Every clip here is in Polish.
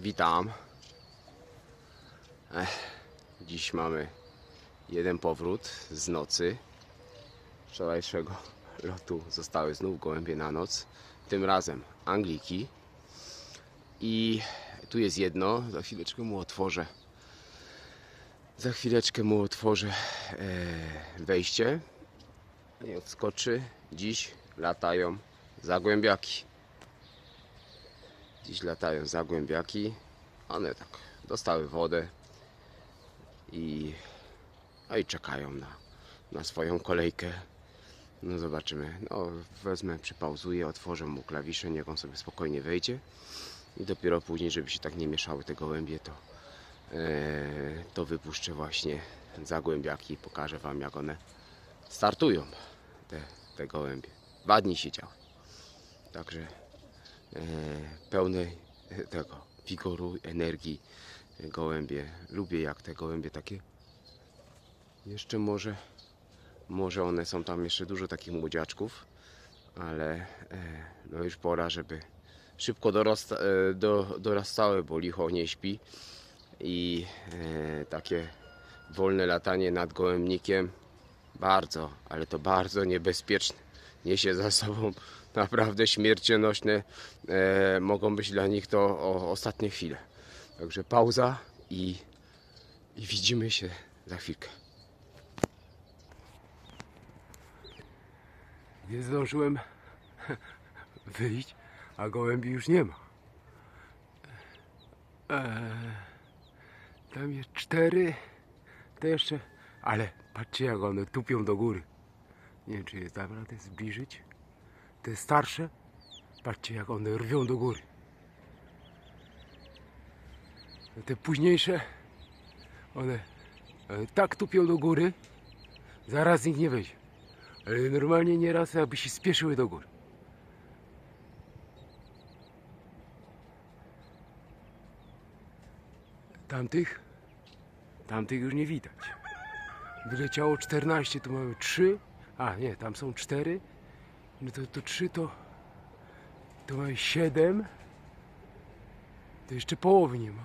Witam. Ech, dziś mamy jeden powrót z nocy. Wczorajszego lotu zostały znów gołębie na noc. Tym razem Angliki. I tu jest jedno. Za chwileczkę mu otworzę. Za chwileczkę mu otworzę e, wejście. Nie odskoczy. Dziś latają zagłębiaki. Dziś latają zagłębiaki. One tak dostały wodę i, no i czekają na, na swoją kolejkę. No zobaczymy. No, wezmę, przypauzuję, otworzę mu klawisze, niech on sobie spokojnie wejdzie. I dopiero później, żeby się tak nie mieszały te gołębie, to, e, to wypuszczę właśnie zagłębiaki i pokażę Wam, jak one startują, te, te gołębie. Dwa dni siedziały. Także pełnej e, tego wigoru, energii e, gołębie. Lubię jak te gołębie takie. Jeszcze może, może one są tam jeszcze dużo takich młodziaczków, ale e, no już pora, żeby szybko dorasta, e, do, dorastały, bo licho nie śpi i e, takie wolne latanie nad gołębnikiem bardzo, ale to bardzo niebezpieczne. Niesie za sobą naprawdę śmiercionośne e, mogą być dla nich to o, ostatnie chwile. Także pauza i, i widzimy się za chwilkę. Nie zdążyłem wyjść, a gołębi już nie ma. Eee, tam jest cztery, to jeszcze, ale patrzcie jak one tupią do góry. Nie wiem, czy jest dam radę zbliżyć. Te starsze, patrzcie jak one rwią do góry. Te późniejsze, one, one tak tupią do góry, zaraz nich nie wejdzie. Ale normalnie nieraz jakby się spieszyły do góry. Tamtych? Tamtych już nie widać. Wyleciało 14, tu mamy 3. A nie, tam są 4. No to, to 3 to. To mamy 7. To jeszcze połowy nie ma.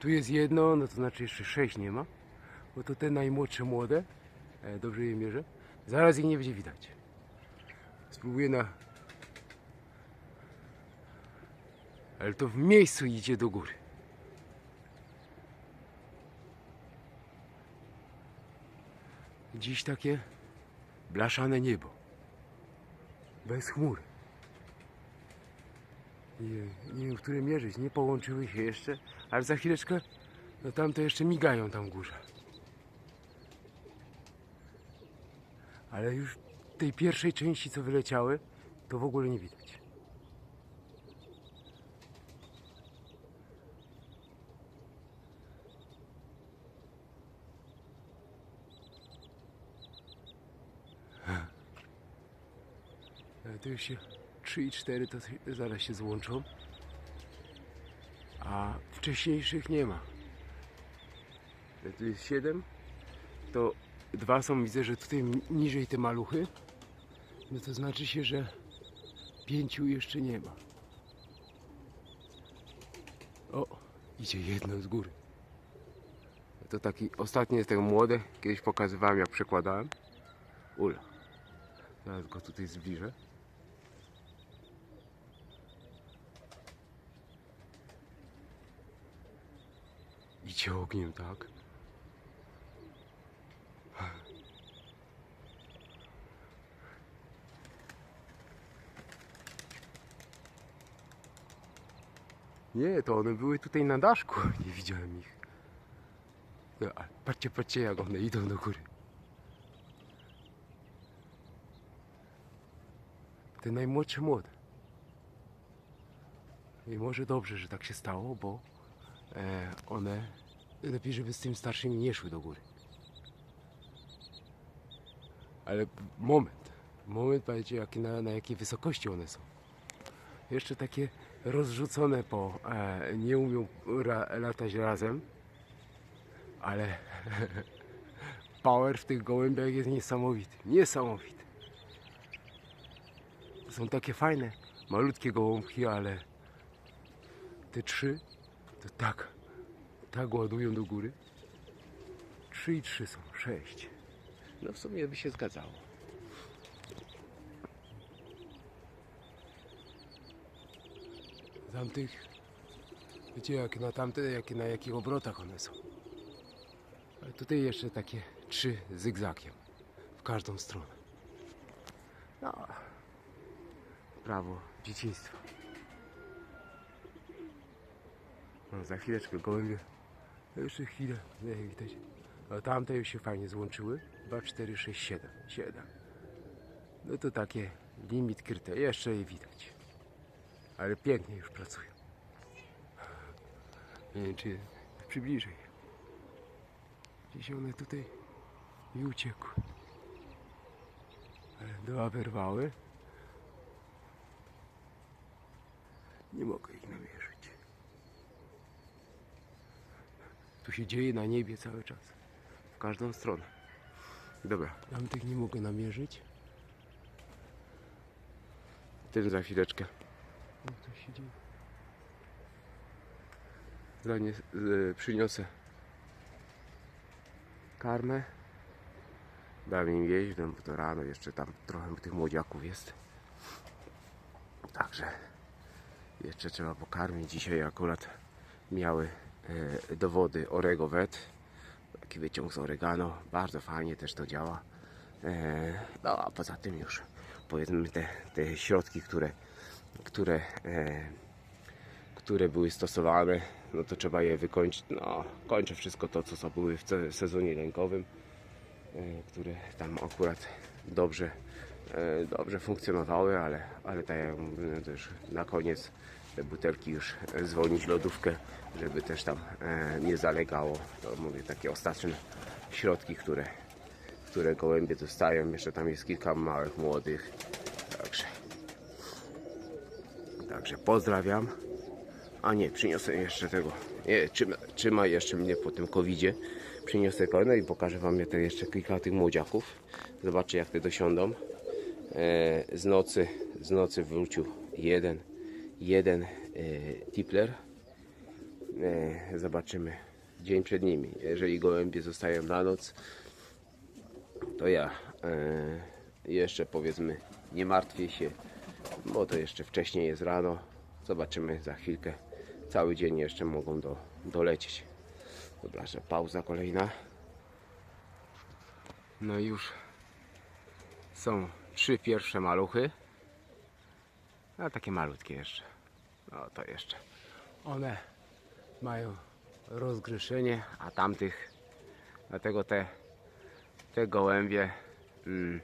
Tu jest jedno, no to znaczy jeszcze 6 nie ma. Bo to te najmłodsze młode. E, dobrze je mierzę. Zaraz ich nie będzie widać. Spróbuję na. Ale to w miejscu idzie do góry. Dziś takie blaszane niebo. Bez chmur. Nie, nie wiem, w które mierzyć. Nie połączyły się jeszcze, ale za chwileczkę, no tam to jeszcze migają tam górze. Ale już tej pierwszej części, co wyleciały, to w ogóle nie widać. To już się 3 i 4 to zaraz się złączą. A wcześniejszych nie ma. Ale Tu jest 7, to dwa są, widzę, że tutaj niżej te maluchy. No to znaczy się, że pięciu jeszcze nie ma. O, idzie jedno z góry. To taki ostatni jest tego młode. Kiedyś pokazywałem jak przekładałem. Ula. Zaraz go tutaj zbliżę. Idzie ogniem, tak? Nie, to one były tutaj na daszku. Nie widziałem ich. No, ale patrzcie, patrzcie, jak one idą do góry. Te najmłodsze młode. I może dobrze, że tak się stało, bo e, one lepiej, żeby z tym starszymi nie szły do góry. Ale moment, moment, patrzcie, jakie, na, na jakiej wysokości one są. Jeszcze takie rozrzucone po, e, nie umią ra, latać razem, ale power w tych gołębiach jest niesamowity, niesamowity. To są takie fajne, malutkie gołąbki, ale te trzy to tak, tak ładują do góry. Trzy i trzy są, sześć. No w sumie by się zgadzało. Tamtych, wiecie jak na tamte, jak, na jakich obrotach one są. Ale tutaj jeszcze takie trzy zygzakiem w każdą stronę. No, prawo dzieciństwa. No, za chwileczkę gołębie. No jeszcze chwilę, nie widać. A tamte już się fajnie złączyły. 2, 4, 6, 7. 7. No to takie limit kryte. Jeszcze je widać. Ale pięknie już pracują. Nie wiem, czy przybliżej. Gdzieś one tutaj i uciekły. Ale dwa wyrwały. Nie mogę ich namierzyć. Tu się dzieje na niebie cały czas. W każdą stronę. Dobra, Tamtych nie mogę namierzyć. tym za chwileczkę. O, coś się dzieje. Zanie, y, przyniosę karmę. Dam im jeść, no bo to rano jeszcze tam trochę tych młodziaków jest. Także jeszcze trzeba pokarmić. Dzisiaj akurat miały e, dowody Orego Vet. Taki wyciąg z oregano. Bardzo fajnie też to działa. E, no a poza tym już powiedzmy te, te środki, które, które e, które były stosowane, no to trzeba je wykończyć. No, kończę wszystko to, co co były w sezonie lękowym, które tam akurat dobrze, dobrze funkcjonowały, ale, ale tak jak mówiłem, to już na koniec te butelki już e, zwolnić lodówkę, żeby też tam e, nie zalegało. To mówię takie ostatnie środki, które, które gołębie dostają. Jeszcze tam jest kilka małych, młodych. Także Także pozdrawiam. A nie, przyniosę jeszcze tego. Nie, trzyma, trzyma jeszcze mnie po tym covidzie. Przyniosę kolejne i pokażę wam jeszcze kilka tych młodziaków. Zobaczcie jak te dosiądą. E, z nocy, z nocy wrócił jeden, jeden e, tipler. E, zobaczymy dzień przed nimi. Jeżeli gołębie zostają na noc, to ja e, jeszcze powiedzmy nie martwię się, bo to jeszcze wcześniej jest rano. Zobaczymy za chwilkę. Cały dzień jeszcze mogą do, dolecieć. Dobra, że pauza kolejna. No i już są trzy pierwsze maluchy. A takie malutkie jeszcze. No to jeszcze. One mają rozgryszenie, a tamtych dlatego te te gołębie mm,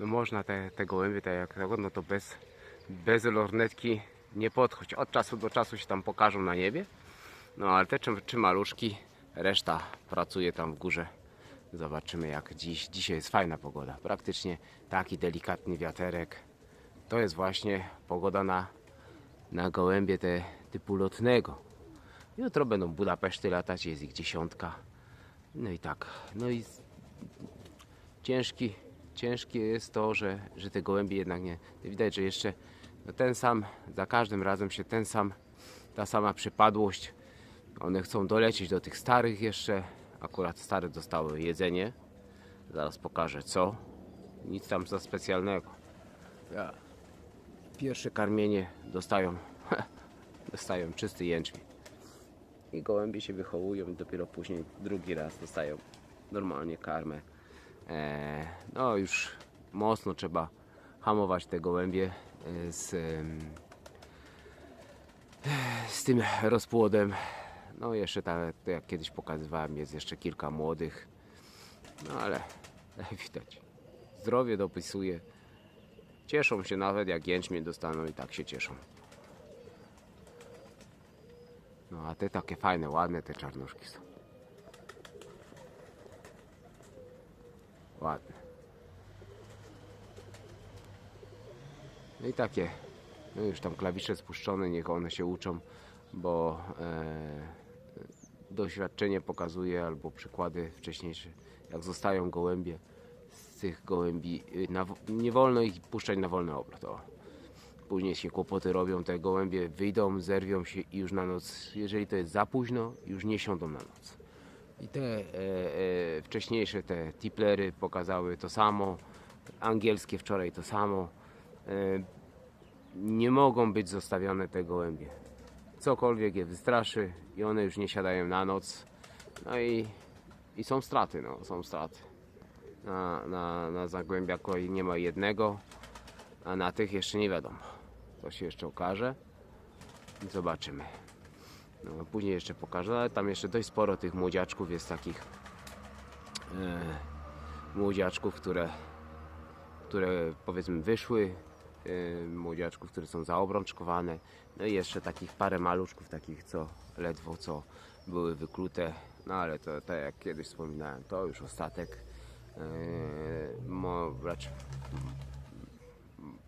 no można te, te gołębie tak jak tego, no to bez, bez lornetki nie podchodź. Od czasu do czasu się tam pokażą na niebie. No ale te trzy, maluszki, reszta pracuje tam w górze. Zobaczymy jak dziś. Dzisiaj jest fajna pogoda. Praktycznie taki delikatny wiaterek. To jest właśnie pogoda na, na gołębie te typu lotnego. Jutro będą Budapeszty latać, jest ich dziesiątka. No i tak. No i ciężki, ciężkie jest to, że, że te gołębie jednak nie. Widać, że jeszcze no ten sam, za każdym razem się ten sam, ta sama przypadłość. One chcą dolecieć do tych starych jeszcze. Akurat stare dostały jedzenie. Zaraz pokażę co. Nic tam za specjalnego. Ja. Pierwsze karmienie dostają, dostają czysty jęczmień. I gołębie się wychowują i dopiero później drugi raz dostają normalnie karmę. E, no już mocno trzeba hamować te gołębie e, z, z tym rozpłodem. No jeszcze tak jak kiedyś pokazywałem jest jeszcze kilka młodych. No ale widać. Zdrowie dopisuje. Cieszą się nawet jak jęczmień dostaną i tak się cieszą. No a te takie fajne, ładne te czarnuszki są. Ładne. No i takie, no już tam klawisze spuszczone, niech one się uczą, bo e, doświadczenie pokazuje albo przykłady wcześniejsze, jak zostają gołębie tych gołębi, y, na, nie wolno ich puszczać na wolny obrot. O. później się kłopoty robią, te gołębie wyjdą, zerwią się i już na noc, jeżeli to jest za późno, już nie siądą na noc. I te e, e, wcześniejsze te tiplery pokazały to samo, angielskie wczoraj to samo. E, nie mogą być zostawione te gołębie. Cokolwiek je wystraszy i one już nie siadają na noc. No i, i są straty, no, są straty. Na, na, na nie ma jednego, a na tych jeszcze nie wiadomo. To się jeszcze okaże. Zobaczymy. No, później jeszcze pokażę, ale tam jeszcze dość sporo tych młodziaczków jest takich e, młodziaczków, które, które powiedzmy wyszły, e, młodziaczków, które są zaobrączkowane, no i jeszcze takich parę maluczków, takich co ledwo co były wyklute, no ale to tak jak kiedyś wspominałem, to już ostatek. E, mo, raczej,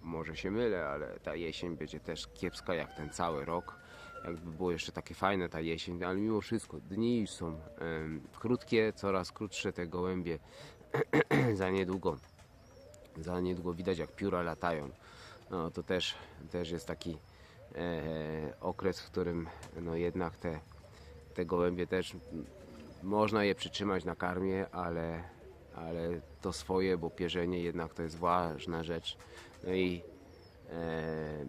może się mylę, ale ta jesień będzie też kiepska jak ten cały rok. Jakby było jeszcze takie fajne ta jesień, ale mimo wszystko dni są em, krótkie, coraz krótsze te gołębie za niedługo. Za niedługo widać jak pióra latają. No to też, też jest taki e, okres, w którym no jednak te, te gołębie też można je przytrzymać na karmie, ale, ale to swoje, bo pierzenie jednak to jest ważna rzecz. No i e,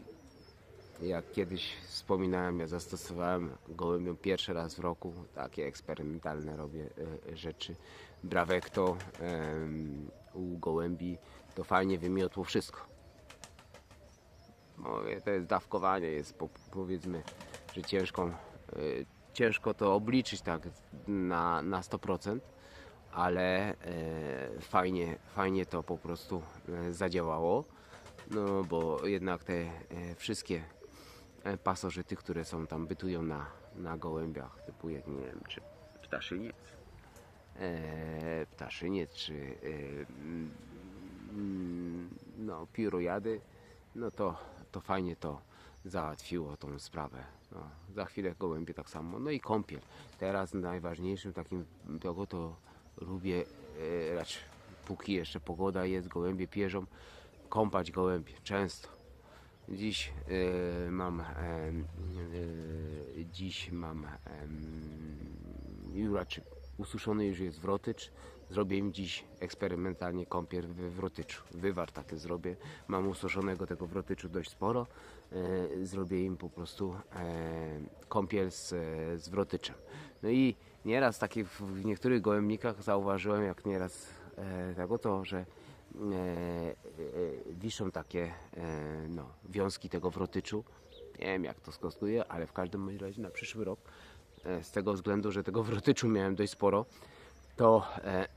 jak kiedyś wspominałem, ja zastosowałem gołębiom pierwszy raz w roku takie eksperymentalne robię e, rzeczy. Brawekto em, u gołębi to fajnie wymiotło wszystko. Mówię, to jest dawkowanie, jest po, powiedzmy, że ciężką, y, ciężko to obliczyć tak na, na 100%, ale e, fajnie, fajnie to po prostu e, zadziałało. No bo jednak te e, wszystkie pasożyty, które są tam, bytują na, na gołębiach, typu jak nie wiem, czy ptaszyniec, e, ptaszyniec, czy e, mm, no, no to, to fajnie to załatwiło tą sprawę. No, za chwilę gołębie tak samo. No i kąpiel. Teraz najważniejszym takim, tego to lubię, e, raczej póki jeszcze pogoda jest, gołębie pierzą, kąpać gołębie często. Dziś e, mam, e, e, dziś mam e, raczej ususzony już jest wrotycz. Zrobię im dziś eksperymentalnie kąpiel we wrotyczu. Wywar taki zrobię. Mam ususzonego tego wrotyczu dość sporo. Zrobię im po prostu e, kąpiel z, z wrotyczem. No i nieraz taki w, niektórych gołębnikach zauważyłem, jak nieraz e, tego to, że e, e, wiszą takie e, no, wiązki tego wrotyczu. Nie wiem jak to skostuje, ale w każdym razie na przyszły rok, e, z tego względu, że tego wrotyczu miałem dość sporo, to e,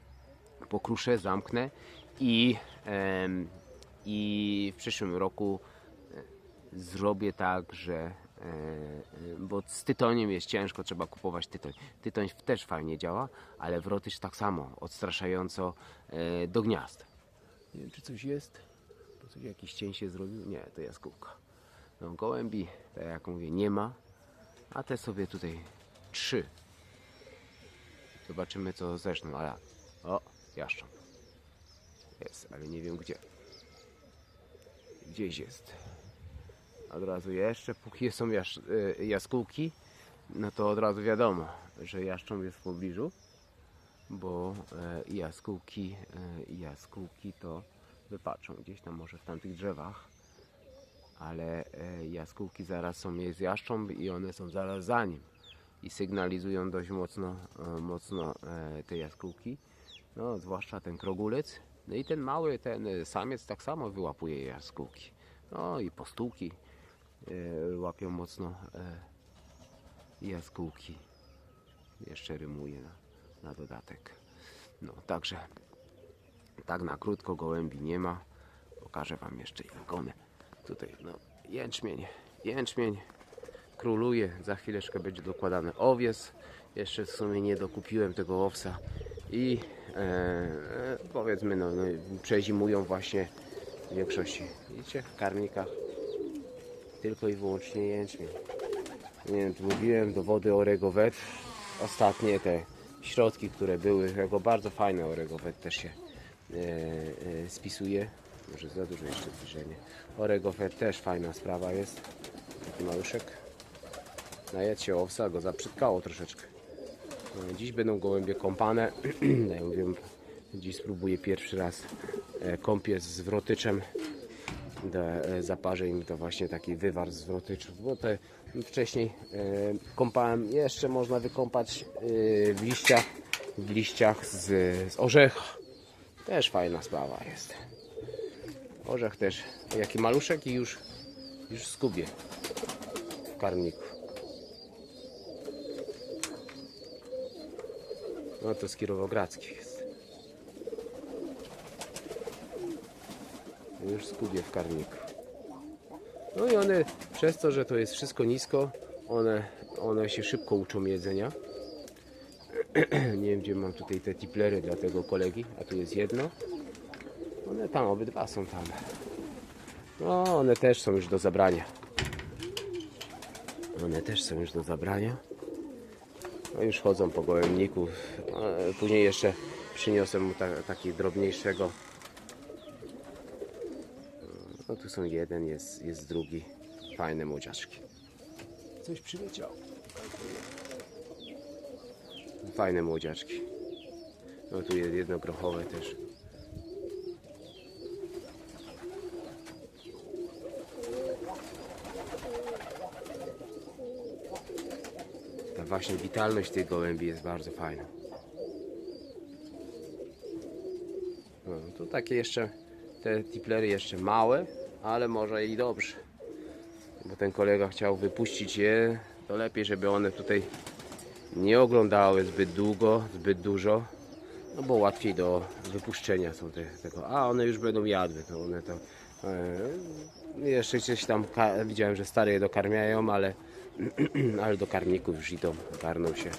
pokruszę, zamknę i, em, i w przyszłym roku e, zrobię tak, że e, e, bo z tytoniem jest ciężko, trzeba kupować tytoń. Tytoń też fajnie działa, ale wrotycz tak samo, odstraszająco e, do gniazd. Nie wiem, czy coś jest. Bo coś, jakiś cień się zrobił. Nie, to jaskółka. No, gołębi, tak jak mówię, nie ma. A te sobie tutaj trzy. Zobaczymy, co zeszną. Ale... O, jaszcząb. Jest, ale nie wiem gdzie. Gdzieś jest. Od razu jeszcze, póki są jasz, y, jaskółki, no to od razu wiadomo, że jaszcząb jest w pobliżu, bo e, jaskółki, e, jaskółki to wypatrzą gdzieś tam może w tamtych drzewach, ale e, jaskółki zaraz są, jest jaszcząb i one są zaraz za nim i sygnalizują dość mocno, mocno te jaskółki, no zwłaszcza ten krogulec, no i ten mały, ten samiec tak samo wyłapuje jaskółki, no i postułki e, łapią mocno e, jaskółki, jeszcze rymuje na, na dodatek, no także tak na krótko gołębi nie ma. Pokażę Wam jeszcze jak. Tutaj no, jęczmień, jęczmień króluje. Za chwileczkę będzie dokładany owies. Jeszcze w sumie nie dokupiłem tego owsa i e, e, powiedzmy no, no, przezimują właśnie w większości. Widzicie, w karmnikach tylko i wyłącznie jęczmień. Nie wiem, tu mówiłem do wody Oregovet. Ostatnie te środki, które były, jako bardzo fajne Oregovet też się e, e, spisuje. Może za dużo jeszcze zbliżenie. Oregofer też fajna sprawa jest. Taki maluszek. Najedź się owsa, go zaprzytkało troszeczkę. No, Dziś będą gołębie kąpane. ja mówię, dziś spróbuję pierwszy raz e, kąpię z wrotyczem. E, zaparzę im to właśnie taki wywar z wrotyczów, bo te wcześniej e, kąpałem, jeszcze można wykąpać e, w liściach, w liściach z, z orzecha. Też fajna sprawa jest. Orzech też, jaki maluszek i już, już skubie w karmniku. No to z Kirowogradzkich jest. Już skubie w karmniku. No i one, przez to, że to jest wszystko nisko, one, one się szybko uczą jedzenia. Nie wiem, gdzie mam tutaj te tiplery dla tego kolegi, a tu jest jedno. One tam, obydwa są tam. No, one też są już do zabrania. One też są już do zabrania. No już chodzą po gołębniku. A Później jeszcze przyniosę mu ta, taki drobniejszego. No tu są jeden, jest, jest drugi. Fajne młodziaczki. Coś przyleciało. Fajne młodziaczki. No tu jest jedno grochowe też. Ta właśnie witalność tych gołębi jest bardzo fajna. No, tu takie jeszcze, te tiplery jeszcze małe, ale może i dobrze. Bo ten kolega chciał wypuścić je, to lepiej, żeby one tutaj nie oglądały zbyt długo, zbyt dużo. No bo łatwiej do wypuszczenia są te, tego. A one już będą jadły, to one to. E, jeszcze gdzieś tam widziałem, że stare je dokarmiają, ale, ale do karmników już idą, garną się.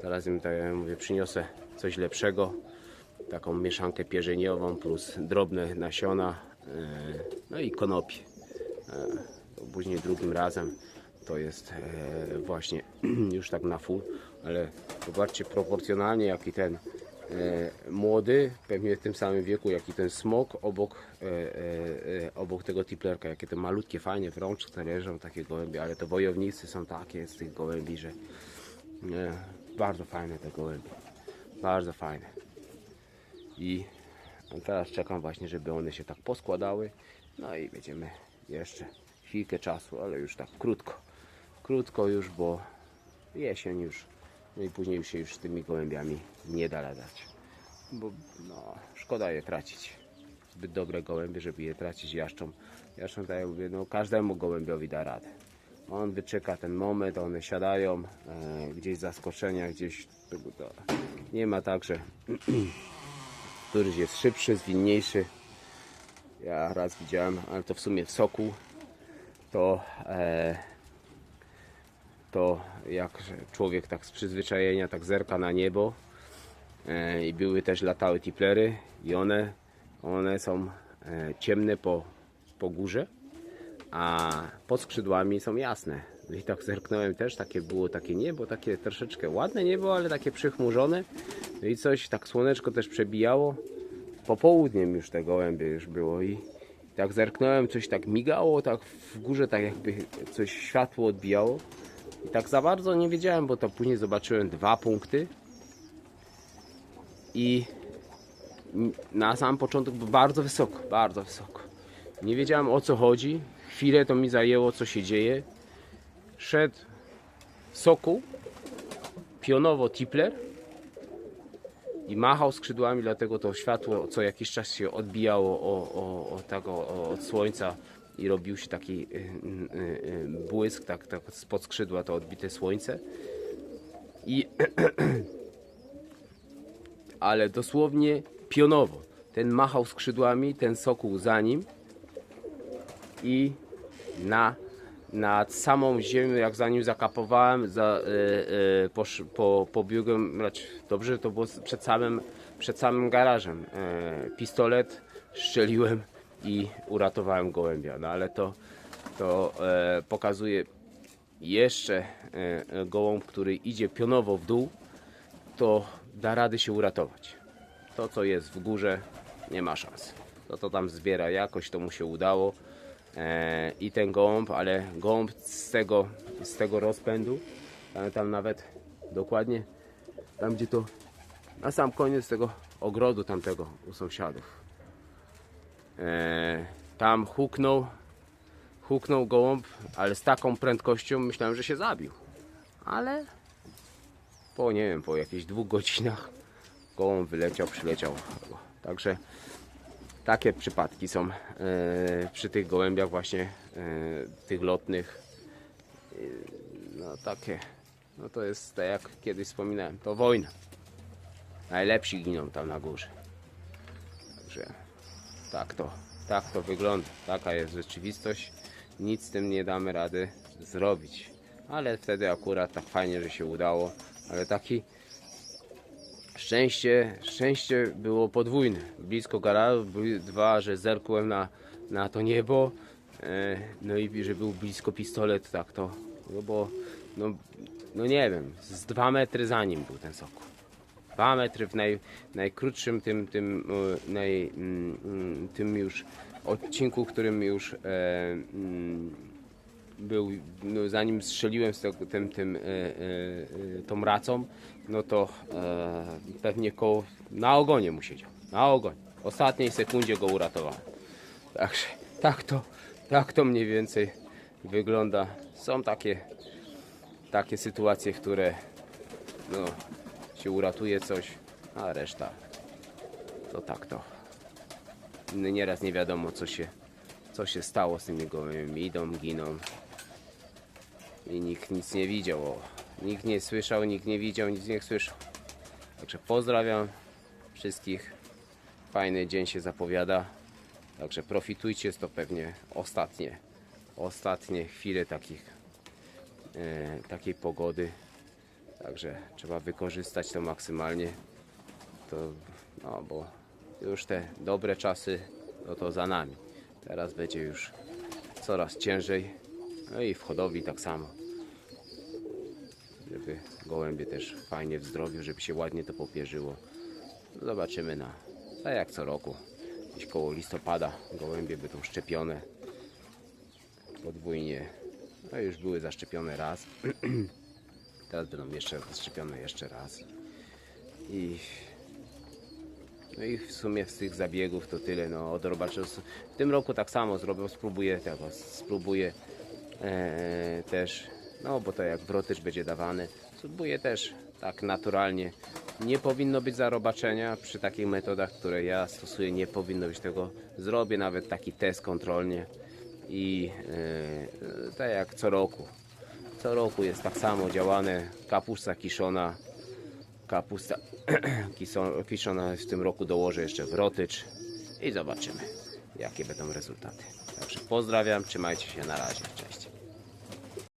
Teraz im tak jak mówię, przyniosę coś lepszego. Taką mieszankę pierzeniową plus drobne nasiona, no i konopie. E, później drugim razem to jest e, właśnie już tak na full, ale zobaczcie proporcjonalnie jaki ten e, młody, pewnie w tym samym wieku jak i ten smok obok, e, e, e, obok tego tiplerka, jakie te malutkie fajnie w rączce leżą takie gołębie, ale to wojownicy są takie z tych gołębi, że bardzo fajne te gołębie, bardzo fajne. I teraz czekam właśnie, żeby one się tak poskładały. No i będziemy jeszcze chwilkę czasu, ale już tak krótko. Krótko już, bo jesień już. No i później już się już z tymi gołębiami nie da ladać bo no, szkoda je tracić. Zbyt dobre gołębie, żeby je tracić jaszczą. Jaszczą tak jak mówię, no każdemu gołębiowi da radę. On wyczeka ten moment, one siadają e, gdzieś zaskoczenia, gdzieś to, nie ma tak, że któryś jest szybszy, zwinniejszy. Ja raz widziałem, ale to w sumie w soku. To e, to jak człowiek tak z przyzwyczajenia tak zerka na niebo. E, i były też latały tiplery i one one są e, ciemne po, po górze a pod skrzydłami są jasne i tak zerknąłem też, takie było takie niebo, takie troszeczkę ładne niebo, ale takie przychmurzone. No i coś, tak słoneczko też przebijało. Popołudniem już te gołębie już było i tak zerknąłem, coś tak migało, tak w górze tak jakby coś światło odbijało. I tak za bardzo nie wiedziałem, bo to później zobaczyłem dwa punkty. I na sam początek bardzo wysoko, bardzo wysoko. Nie wiedziałem o co chodzi, chwilę to mi zajęło co się dzieje. Szedł sokół, pionowo tipler i machał skrzydłami, dlatego to światło co jakiś czas się odbijało o, o, o o, od słońca i robił się taki y, y, y, błysk, tak, tak spod skrzydła to odbite słońce. I ale dosłownie pionowo. Ten machał skrzydłami, ten sokół za nim i na, nad samą ziemią, jak za nim zakapowałem, za, e, posz, po, pobiegłem, znaczy, dobrze to było przed samym, przed samym garażem. E, pistolet strzeliłem i uratowałem gołębia, no ale to, to pokazuje jeszcze gołąb, który idzie pionowo w dół, to da rady się uratować. To co jest w górze nie ma szans. to to tam zbiera, jakoś to mu się udało. E, I ten gołąb, ale gołąb z tego, z tego rozpędu, tam, nawet dokładnie, tam gdzie to na sam koniec tego ogrodu tamtego u sąsiadów. E, tam huknął, huknął gołąb, ale z taką prędkością myślałem, że się zabił. Ale po nie wiem, po jakichś dwóch godzinach gołąb wyleciał, przyleciał. Także takie przypadki są e, przy tych gołębiach właśnie e, tych lotnych. E, no takie, no to jest tak jak kiedyś wspominałem, to wojna. Najlepsi giną tam na górze. Także tak to, tak to wygląda. Taka jest rzeczywistość. Nic z tym nie damy rady zrobić. Ale wtedy akurat tak fajnie, że się udało. Ale taki szczęście, szczęście było podwójne. Blisko garażu, dwa, że zerkłem na, na to niebo. E, no i że był blisko pistolet, tak to, no bo, no, no nie wiem, z dwa metry za nim był ten sokół. Dwa metry w naj, najkrótszym tym, tym, e, naj, mm, mm, tym już odcinku, którym już e, mm, był, no, zanim strzeliłem z tym, tym, e, e, e, tą racą, no to e, pewnie koło, na ogonie mu siedział. Na ogonie. W ostatniej sekundzie go uratowałem. Także tak to, tak to mniej więcej wygląda. Są takie, takie sytuacje, w które no, się uratuje coś, a reszta to tak to. Nieraz nie wiadomo co się, co się stało z tymi gołymi. Idą, giną i nikt nic nie widział. O. Nikt nie słyszał, nikt nie widział, nic nie słyszał. Także pozdrawiam wszystkich. Fajny dzień się zapowiada. Także profitujcie, to pewnie ostatnie, ostatnie chwile takich, e, takiej pogody. Także trzeba wykorzystać to maksymalnie. To, no bo już te dobre czasy, no to za nami. Teraz będzie już coraz ciężej. No i w hodowli tak samo. Żeby gołębie też fajnie w zdrowiu, żeby się ładnie to popierzyło. Zobaczymy na, tak jak co roku. Gdzieś koło listopada gołębie będą szczepione. Podwójnie. No już były zaszczepione raz. Teraz będą jeszcze zaszczepione jeszcze raz. I no i w sumie z tych zabiegów to tyle. No. W tym roku tak samo zrobię, spróbuję tego, spróbuję e, też, no bo to jak wrotycz będzie dawany, spróbuję też tak naturalnie. Nie powinno być zarobaczenia przy takich metodach, które ja stosuję, nie powinno być tego. Zrobię nawet taki test kontrolnie i e, tak jak co roku. Co roku jest tak samo działane, kapusta kiszona, kapusta kiszona w tym roku dołożę jeszcze wrotycz i zobaczymy jakie będą rezultaty. Także pozdrawiam, trzymajcie się, na razie, cześć.